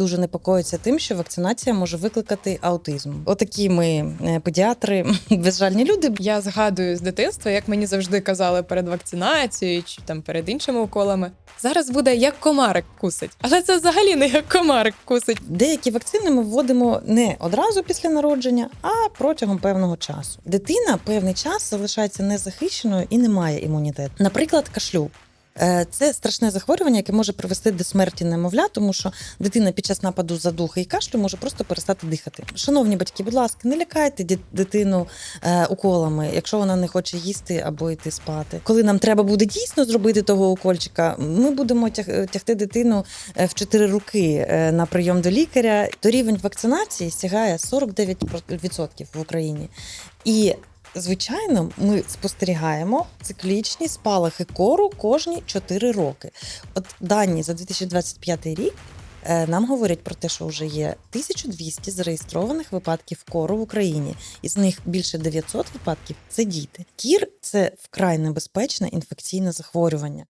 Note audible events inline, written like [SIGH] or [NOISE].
дуже непокоїться тим, що вакцинація може викликати аутизм. Отакі ми е, педіатри, [LAUGHS] безжальні люди. Я згадую з дитинства, як мені завжди казали перед вакцинацією чи там перед іншими уколами. Зараз буде як комарик кусить, але це взагалі не як комарик кусить. Деякі вакцини ми вводимо не одразу після народження, а протягом певного часу. Дитина певний час залишається незахищеною і не має імунітету. Наприклад, кашлю. Е, Це страшне захворювання, яке може привести до смерті немовля, тому що дитина під час нападу задухи і кашлю може просто перестати дихати. Шановні батьки, будь ласка, не лякайте дитину е, уколами, якщо вона не хоче їсти або йти спати. Коли нам треба буде дійсно зробити того укольчика, ми будемо тягти дитину е, в чотири руки е, на прийом до лікаря. То рівень вакцинації сягає 49% в Україні. І Звичайно, ми спостерігаємо циклічні спалахи кору кожні 4 роки. От дані за 2025 рік е, нам говорять про те, що вже є 1200 зареєстрованих випадків кору в Україні. Із них більше 900 випадків це діти. Кір це вкрай небезпечне інфекційне захворювання.